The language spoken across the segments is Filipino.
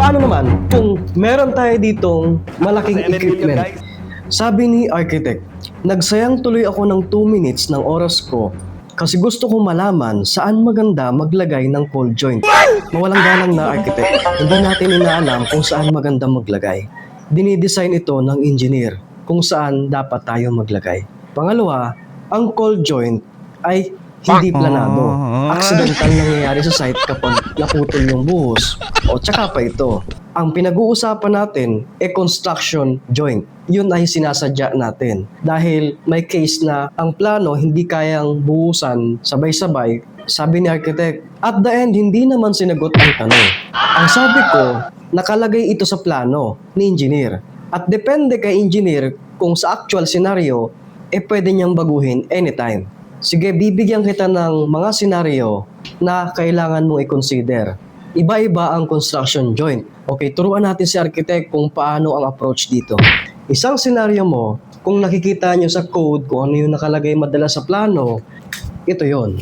Paano naman kung meron tayo ditong malaking equipment? Sabi ni architect, nagsayang tuloy ako ng 2 minutes ng oras ko kasi gusto ko malaman saan maganda maglagay ng cold joint. Mawalang galang na architect, hindi natin inaalam kung saan maganda maglagay. Dinidesign ito ng engineer kung saan dapat tayo maglagay. Pangalawa, ang cold joint ay hindi planado. Accidental nangyayari sa site kapag naputol yung buhos. O tsaka pa ito. Ang pinag-uusapan natin e construction joint. Yun ay sinasadya natin. Dahil may case na ang plano hindi kayang buhusan sabay-sabay. Sabi ni architect, at the end hindi naman sinagot ang tanong. Ang sabi ko, nakalagay ito sa plano ni engineer. At depende kay engineer kung sa actual scenario, eh pwede niyang baguhin anytime. Sige, bibigyan kita ng mga senaryo na kailangan mong i-consider. Iba-iba ang construction joint. Okay, turuan natin si architect kung paano ang approach dito. Isang senaryo mo, kung nakikita nyo sa code kung ano yung nakalagay madalas sa plano, ito yon.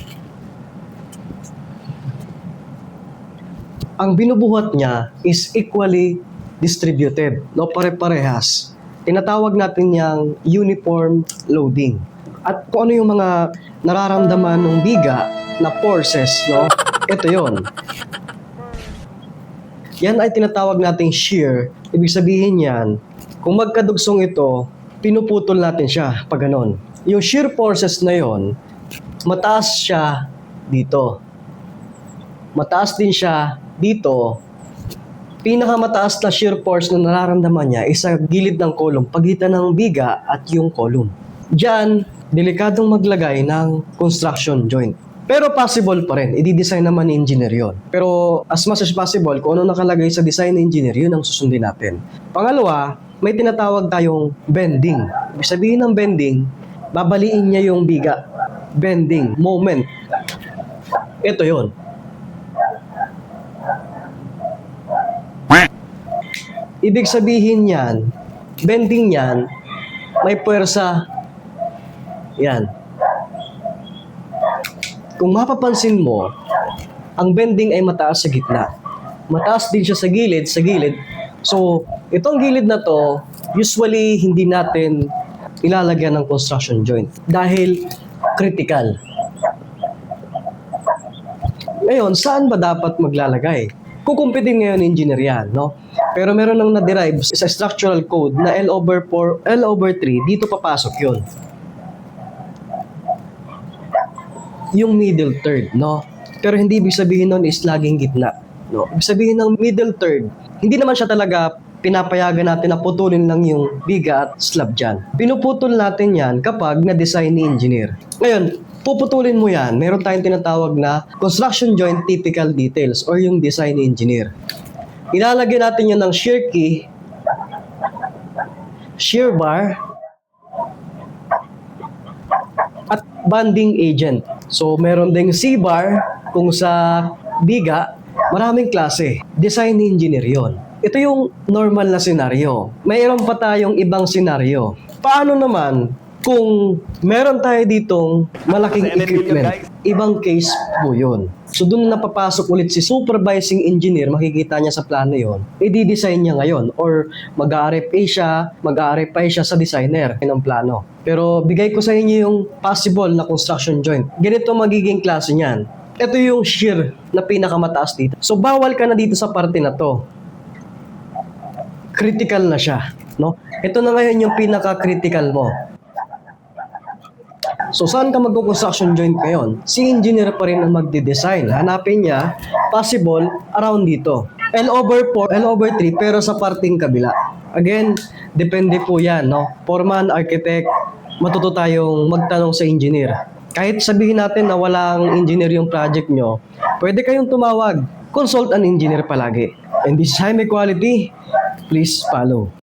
Ang binubuhat niya is equally distributed, no pare-parehas. Tinatawag natin yang uniform loading. At kung ano yung mga nararamdaman ng biga na forces, no? Ito yon. Yan ay tinatawag nating shear. Ibig sabihin yan, kung magkadugsong ito, pinuputol natin siya pag ganon. Yung shear forces na yon, mataas siya dito. Mataas din siya dito. Pinakamataas na shear force na nararamdaman niya is sa gilid ng column, pagitan ng biga at yung column. Diyan, delikadong maglagay ng construction joint. Pero possible pa rin, i-design naman ni engineer yon. Pero as much as possible, kung ano nakalagay sa design ni engineer, yun ang susundin natin. Pangalawa, may tinatawag tayong bending. Ibig sabihin ng bending, babaliin niya yung biga. Bending, moment. Ito yon. Ibig sabihin yan, bending yan, may puwersa. Yan. Kung mapapansin mo, ang bending ay mataas sa gitna. Mataas din siya sa gilid, sa gilid. So, itong gilid na to, usually hindi natin ilalagyan ng construction joint dahil critical. Ngayon, saan ba dapat maglalagay? Kukumpitin ngayon engineer yan, no? Pero meron nang na-derive sa structural code na L over 4, L over 3, dito papasok yun. Yung middle third, no? Pero hindi ibig sabihin nun is laging gitna, no? Ibig sabihin ng middle third, hindi naman siya talaga pinapayagan natin na putulin lang yung biga at slab dyan. Pinuputol natin yan kapag na-design ni engineer. Ngayon, puputulin mo yan, meron tayong tinatawag na construction joint typical details or yung design engineer. Ilalagay natin yan ng shear key, shear bar, at banding agent. So, meron ding C-bar kung sa biga, maraming klase. Design engineer yon. Ito yung normal na senaryo. Mayroon pa tayong ibang senaryo. Paano naman kung meron tayo ditong malaking equipment? Ibang case po yun. So doon na napapasok ulit si supervising engineer, makikita niya sa plano yon, i-design niya ngayon or mag-RFA siya, mag-RFI siya sa designer ng plano. Pero bigay ko sa inyo yung possible na construction joint. Ganito magiging klase niyan. Ito yung shear na pinakamataas dito. So bawal ka na dito sa parte na to. Critical na siya, no? Ito na ngayon yung pinaka-critical mo. So saan ka magko-construction joint ngayon? Si engineer pa rin ang magde-design. Hanapin niya, possible, around dito. L over 4, L over 3, pero sa parting kabila. Again, depende po yan, no? Foreman, architect, matuto tayong magtanong sa engineer. Kahit sabihin natin na walang engineer yung project nyo, pwede kayong tumawag. Consult an engineer palagi. And this is Quality. Please follow.